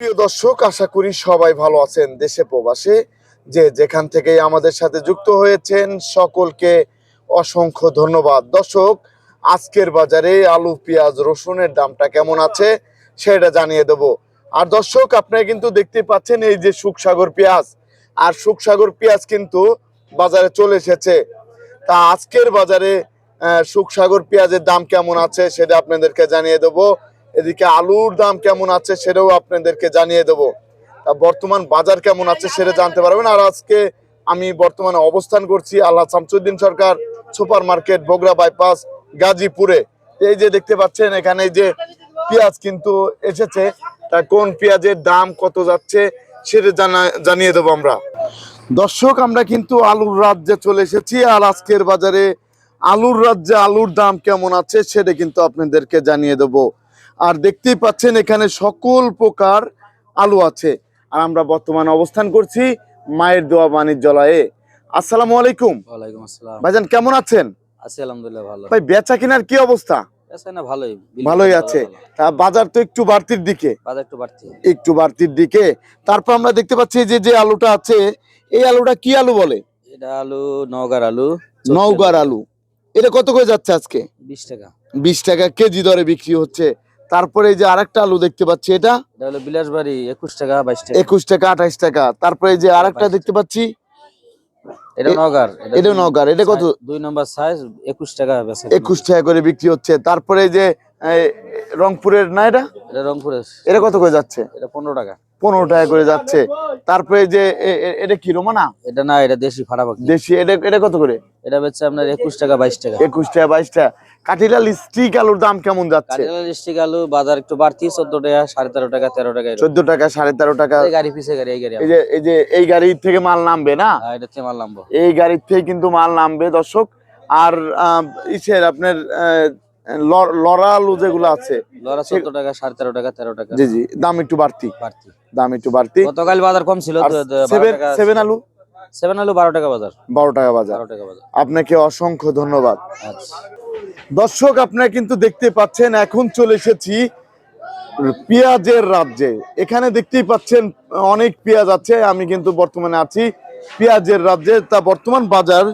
প্রিয় দর্শক, আশা করি সবাই ভালো আছেন দেশে প্রবাসে। যে যেখান থেকেই আমাদের সাথে যুক্ত হয়েছেন, সকলকে অসংখ্য ধন্যবাদ। দর্শক, আজকের বাজারে আলু, পেঁয়াজ, রসুনের দামটা কেমন আছে সেটা জানিয়ে দেব। আর দর্শক, আপনারা কিন্তু দেখতে পাচ্ছেন এই যে সুখসাগর পেঁয়াজ। আর সুখসাগর পেঁয়াজ কিন্তু বাজারে চলে এসেছে। তা আজকের বাজারে সুখসাগর পেঁয়াজের দাম কেমন আছে সেটা আপনাদেরকে জানিয়ে দেবো। এদিকে আলুর দাম কেমন আছে সেটাও আপনাদেরকে জানিয়ে দেবো। বর্তমান বাজার কেমন আছে সেটা জানতে পারবেন। আর আজকে আমি বর্তমানে অবস্থান করছি Allah Shamsuddin Sarkar super market Bogura bypass গাজীপুরে। এই যে দেখতে পাচ্ছেন এখানে যে পেঁয়াজ কিন্তু এসেছে, তা কোন পেঁয়াজের দাম কত যাচ্ছে সেটা জানা, জানিয়ে দেবো আমরা। দর্শক, আমরা কিন্তু আলুর রাজ্যে চলে এসেছি আর আজকের বাজারে আলুর রাজ্যে আলুর দাম কেমন আছে সেটা কিন্তু আপনাদেরকে জানিয়ে দেবো। আর দেখতেই পাচ্ছেন এখানে সকল প্রকার আলু আছে। আর আমরা বর্তমানে অবস্থান করছি মায়ের দোয়া বাণিজ্যালয়ে। আসসালামু আলাইকুম। ওয়ালাইকুম আসসালাম। ভাইজান কেমন আছেন? আছি আলহামদুলিল্লাহ ভালো। ভাই বেচা কেনার কি অবস্থা? ভালোই। ভালোই আছে। তা বাজার তো একটু বাড়তির দিকে। বাজার একটু বাড়তি। একটু বাড়তির দিকে। তারপর আমরা দেখতে পাচ্ছি যে যে আলুটা আছে এই আলুটা কি আলু বলে? এটা আলু নওগার আলু নওগার আলু। এটা কত করে যাচ্ছে আজকে? বিশ টাকা। বিশ টাকা কেজি দরে বিক্রি হচ্ছে। তারপরে এই যে আরেকটা আলু দেখতে পাচ্ছি এটা হলো বিলাসবাড়ি একুশ টাকা বাইশ টাকা। একুশ টাকা আঠাইশ টাকা। তারপরে এই যে আরেকটা দেখতে পাচ্ছি এটা নগার এটা নওগার। এটা কত? দুই নম্বর সাইজ একুশ টাকা একুশ টাকা করে বিক্রি হচ্ছে। তারপরে এই যে রংপুরের না এটা? এটা রংপুরের। এটা কত করে যাচ্ছে? এটা পনেরো টাকা। পনেরো টাকা করে যাচ্ছে। তারপরে যে এটা কি রোমানা? এটা না এটা দেশি পাখি। দেশি এটা এটা কত করে? এটা বেচছে আপনার একুশ টাকা বাইশ টাকা। একুশ টাকা বাইশ টাকা। কাঠিলাল স্টিক আলুর দাম কেমন যাচ্ছে? কাঠিলাল ডিস্ট্রিক্ট আলু বাজার একটু বাড়তি চোদ্দ টাকা সাড়ে তেরো টাকা তেরো টাকা। চোদ্দ টাকা সাড়ে তেরো টাকা। গাড়ি পিছে গাড়ি এই গাড়ি এই যে এই যে এই গাড়ি থেকে মাল নামবে না? হ্যাঁ, এটা থেকে মারলাম এই গাড়ির থেকে কিন্তু মাল নামবে দর্শক। আর আহ, ইসের আপনার আহ, ল- লড়া আলু যেগুলো আছে লড়া চোদ্দ টাকা সাড়ে তেরো টাকা তেরো টাকা। জি জি দাম একটু বাড়তি। বাড়তি। দাম একটু বাড়তি। গতকাল বাজার কম ছিল সেভেন আলু? সেভেন আলু বারো টাকা বাজার। বারো টাকা বাজার। টাকা বাজার। আপনাকে অসংখ্য ধন্যবাদ। আচ্ছা। দর্শক আপনারা কিন্তু দেখতে পাচ্ছেন এখন চলে এসেছি পেঁয়াজের রাজ্যে। এখানে দেখতেই পাচ্ছেন অনেক পেঁয়াজ আছে আমি কিন্তু বর্তমানে আছি পেঁয়াজের রাজ্যে। তা বর্তমান বাজার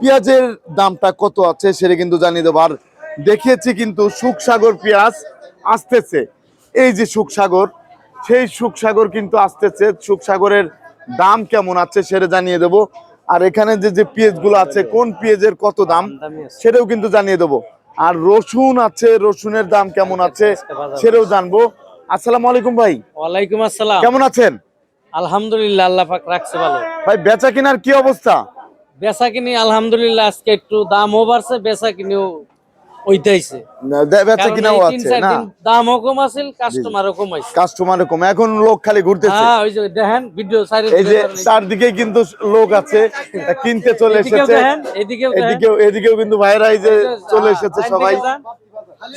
পেঁয়াজের দামটা কত আছে সেটা কিন্তু জানিয়ে দেবো। আর দেখিয়েছি কিন্তু সুখসাগর পেঁয়াজ আসতেছে। এই যে সুখসাগর সেই সুখসাগর কিন্তু আসতেছে। সুখসাগরের দাম কেমন আছে সেটা জানিয়ে দেবো। আর এখানে যে যে পেঁয়াজগুলো আছে কোন পেঁয়াজের কত দাম সেটাও কিন্তু জানিয়ে দেবো। আর রসুন আছে রসুনের দাম কেমন আছে সেটাও জানব। আসসালামু আলাইকুম ভাই। ওয়ালাইকুম আসসালাম। কেমন আছেন? আলহামদুলিল্লাহ আল্লাহ পাক রাখছে ভালো। ভাই বেচা কেনার কি অবস্থা? বেচা কিনি আলহামদুলিল্লাহ আজকে একটু দামও বাড়ছে বেচা কিনিও ওইটাইছে। বেচা কিনাও আছে না। দামও কম কাস্টমারও কম আছে কাস্টমার কম। এখন লোক খালি ঘুরতেছে। হ্যাঁ ওই যে দেখেন ভিডিও সাইডে এই যে চারদিকে কিন্তু লোক আছে কিনতে চলে এসেছে। এদিকেও এদিকেও এদিকেও কিন্তু ভাইরা এই যে চলে এসেছে সবাই।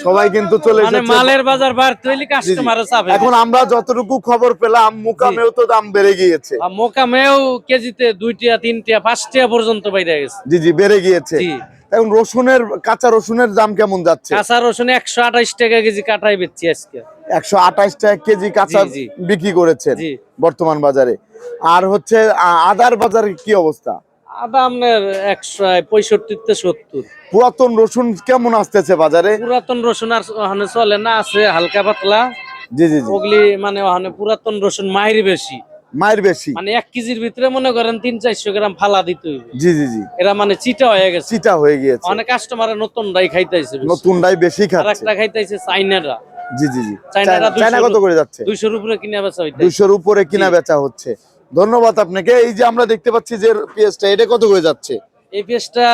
সবাই কিন্তু চলে মানে এসেছে। মালের বাজার বাড়তে হইলে কাস্টমারও চাবে এখন আমরা যতটুকু খবর পেলাম মোকামেও তো দাম বেড়ে গিয়েছে। মোকামেও কেজিতে দুইটা তিনটা পাঁচটা পর্যন্ত বাইরে গেছে। জি জি বেড়ে গিয়েছে। জি। এখন রসুনের কাঁচা রসুনের দাম কেমন যাচ্ছে? কাঁচা রসুন একশো আঠাশ টাকা কেজি কাটাই বেচছি আজকে। একশো আঠাশ টাকা কেজি কাঁচা। বিক্রি করেছেন জি। বর্তমান বাজারে। আর হচ্ছে আদার বাজারে কি অবস্থা? আদা আপনার একশো পঁয়ষট্টিতে সত্তর। পুরাতন রসুন কেমন আসতেছে বাজারে? পুরাতন রসুন আর ওখানে চলে না আছে হালকা পাতলা। জি জি জি। ওগুলি মানে ওখানে পুরাতন রসুন মায়ের বেশি। মায়ের বেশি। মানে এক কেজির ভিতরে মনে করেন তিন চারশো গ্রাম ফালা দিতে হইবে। জি জি জি। এরা মানে চিটা হয়ে গেছে। চিটা হয়ে গিয়েছে। অনেক কাস্টমার নতুন ডাই খাইতেছে নতুনটাই বেশি খাচ্ছে। একটা খাইতেছে চাইনারা। জি জি জি। 200 কত করে যাচ্ছে? দুইশোর উপরে কিনে বেচা হইতে দুইশোর উপরে কিনা বেচা হচ্ছে। ধন্যবাদ আপনাকে। এই যে আমরা দেখতে পাচ্ছি যে পেঁয়াজটা এটা কত করে যাচ্ছে? এই পেঁয়াজটা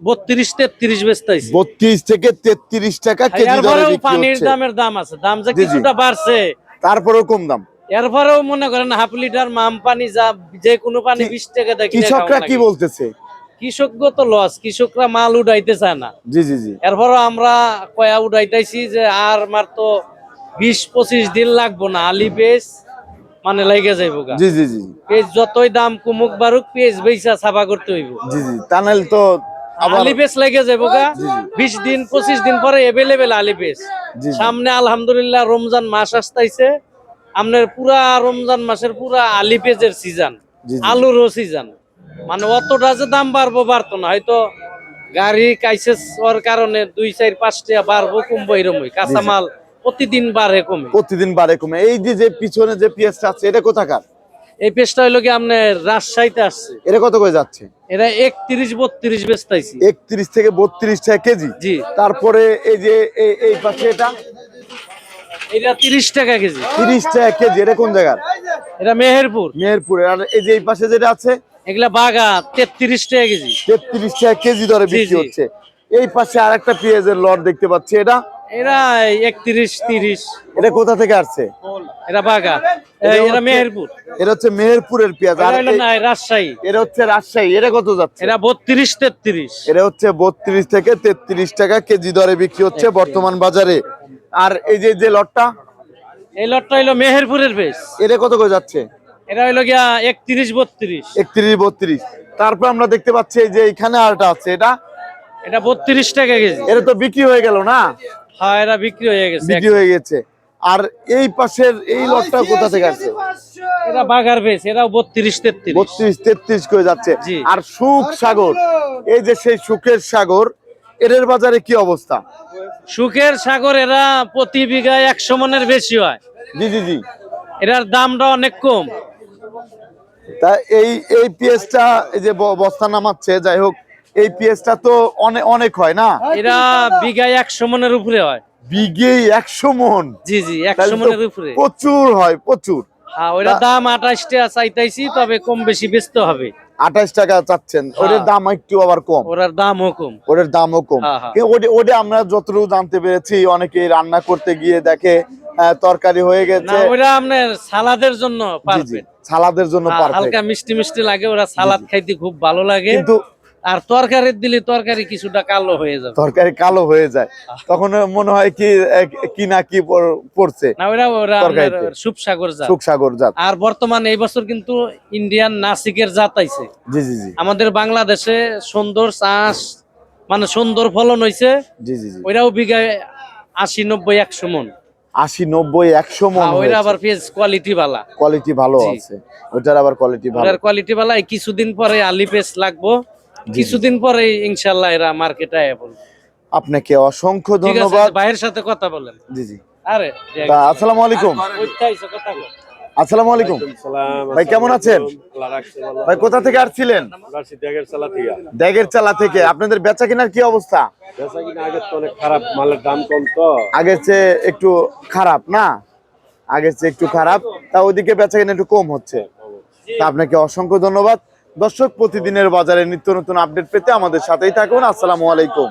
বত্রিশ তেত্রিশ বেচতেছে বত্রিশ থেকে তেত্রিশ টাকা কেজি দরে পানির দামের দাম আছে। দাম যে। কিছুটা বাড়ছে। তারপরেও কম দাম। এরপরেও মনে করেন হাফ লিটার মাম পানি যা যে কোনো পানি বিশ টাকা দেখি কৃষকরা কি বলতেছে? কৃষকগো তো লস কৃষকরা মাল উঠাইতে চায় না। জি জি জি। এরপরও আমরা কয়া উঠাইতেছি যে আর মার তো বিশ পঁচিশ দিন লাগবো না আলি পেঁয়াজ মানে লাগে যাইব জি জি জি পেঁয়াজ যতই দাম কুমুক বারুক পেঁয়াজ বেচা ছাপা করতে হইব। জি জি তা নাহলে তো আবার আলি পেঁয়াজ লাগে যাইব গা। বিশ দিন পঁচিশ দিন পরে এভেলেবেল আলি পেঁয়াজ। জি জি। সামনে আলহামদুলিল্লাহ রমজান মাস আসতেছে আপনার পুরা রমজান মাসের পুরা আলি পেঁয়াজের সিজন। আলুরও সিজন মানে অতটা যে দাম বাড়বো বাড়তো না। হয়তো গাড়ি কাইসেস হওয়ার কারণে দুই চার পাঁচটা বাড়বো কমবো এরমই। কাঁচামাল প্রতিদিন বাড়ে কমে। প্রতিদিন বারে কমে। এই যে যে পিছনে যে পেঁয়াজটা আছে এটা কোথাকার? এই পেজটা হইল কি আপনার রাজশাহীতে আসছে। এটা কত করে যাচ্ছে? এটা একত্রিশ বত্রিশ বেচতাইছি। একত্রিশ থেকে বত্রিশ টাকা কেজি। জি। তারপরে এই যে এই পাশে এটা? এটা তিরিশ টাকা কেজি। তিরিশ টাকা কেজি এটা কোন জায়গার? এটা মেহেরপুর। মেহেরপুরে আর এই যে এই পাশে যেটা আছে? এগুলা বাগা তেত্রিশ টাকা কেজি। তেত্রিশ টাকা কেজি দরে বিক্রি হচ্ছে। এই পাশে আর একটা পেঁয়াজের লট দেখতে পাচ্ছি এটা? এরা এটা কোথা থেকে আসছে? এরা বাগা। এটা এই, এরা মেহেরপুর। এটা হচ্ছে মেহেরপুরের পেঁয়াজ আর না রাজশাহী। এটা হচ্ছে রাজশাহী এটা কত যাচ্ছে? এরা বত্রিশ তেত্রিশ। এটা হচ্ছে বত্রিশ থেকে তেত্রিশ টাকা কেজি দরে বিক্রি হচ্ছে বর্তমান বাজারে। আর এই যে যে লটটা? এই লটটা হইল মেহেরপুরের বেশ। এটা কত করে যাচ্ছে? এটা হইল গিয়া একত্রিশ বত্রিশ। একত্রিশ বত্রিশ। তারপর আমরা দেখতে পাচ্ছি এই যে এখানে আরটা আছে এটা? এটা বত্রিশ টাকা কেজি। এটা তো বিক্রি হয়ে গেল না? হ্যাঁ এটা বিক্রি হয়ে গেছে বিক্রি হয়ে গেছে। আর এই পাশের এই লটটা কোথা থেকে আসছে? এরা বাগার বেশ এরাও বত্রিশ তেত্রিশ। বত্রিশ তেত্রিশ করে যাচ্ছে। আর সুখ সাগর এই যে সেই সুখের সাগর এদের বাজারে কি অবস্থা? সুখের সাগর এরা প্রতি বিঘায় একশো মনের বেশি হয়। জি জি জি। এটার দামটা অনেক কম। তা এই এই পেঁয়াজটা যে বস্তা নামাচ্ছে যাই হোক এই পেঁয়াজটা তো অনেক অনেক হয় না? এরা বিঘায় একশো মনের উপরে হয়। বিঘে একশো মন? জি জি একশো মনের উপরে। প্রচুর হয় প্রচুর। হ্যাঁ ওইটার দাম আঠাশ টাকা চাইতাইছি তবে কম বেশি বেচতে হবে। আঠাশ টাকা চাচ্ছেন ওটার দাম একটু আবার কম। ওটার দামও কম। ওটার দামও কম। হ্যাঁ, হ্যাঁ। ওটা ওটা আমরা যতটুকু জানতে পেরেছি অনেকে রান্না করতে গিয়ে দেখে তরকারি হয়ে গেছে। ওইটা আপনার সালাদের জন্য সালাদের জন্য হালকা মিষ্টি মিষ্টি লাগে ওরা সালাদ খাইতে খুব ভালো লাগে। কিন্তু আর তরকারি দিলে তরকারি কিছুটা কালো হয়ে যাবে। তরকারি কালো হয়ে যায়। তখন মনে হয় কি কি না কি পড়ছে না ওরা ওরা সুপসাগর জাত। আর বর্তমানে এই বছর কিন্তু ইন্ডিয়ান নাসিকের জাত আইছে। জি জি জি। আমাদের বাংলাদেশে সুন্দর চাষ মানে সুন্দর ফলন হইছে। জি জি জি। ওইটাও বিঘায় আশি নব্বই একশো মন। আশি নব্বই একশো মন আর ওইটা আবার পেঁয়াজ কোয়ালিটি বালা কোয়ালিটি ভালো। আছে। ওইটার আবার কোয়ালিটি ভালো। কোয়ালিটি এই কিছুদিন পরে আলি পেঁয়াজ লাগবো। কিছুদিন পরে ইনশাল্লাহ এরা মার্কেটে আয়া আপনাকে অসংখ্য ধন্যবাদ। ভাইয়ের সাথে কথা বলেন। জি জি। আরে আসসালামু আলাইকুম। আসসালামু আলাইকুম। ভাই কেমন আছেন? ভাই কোথা থেকে আসছিলেন? ড্যাগের চালা থেকে। আপনাদের বেচা কেনার কি অবস্থা? খারাপ মালের দাম কম তো। আগের চেয়ে একটু খারাপ না? আগের চেয়ে একটু খারাপ। তা ওইদিকে বেচা কেনা একটু কম হচ্ছে। তা আপনাকে অসংখ্য ধন্যবাদ। দর্শক প্রতিদিনের বাজারে নিত্য নতুন আপডেট পেতে আমাদের সাথেই থাকুন। আসসালামু আলাইকুম।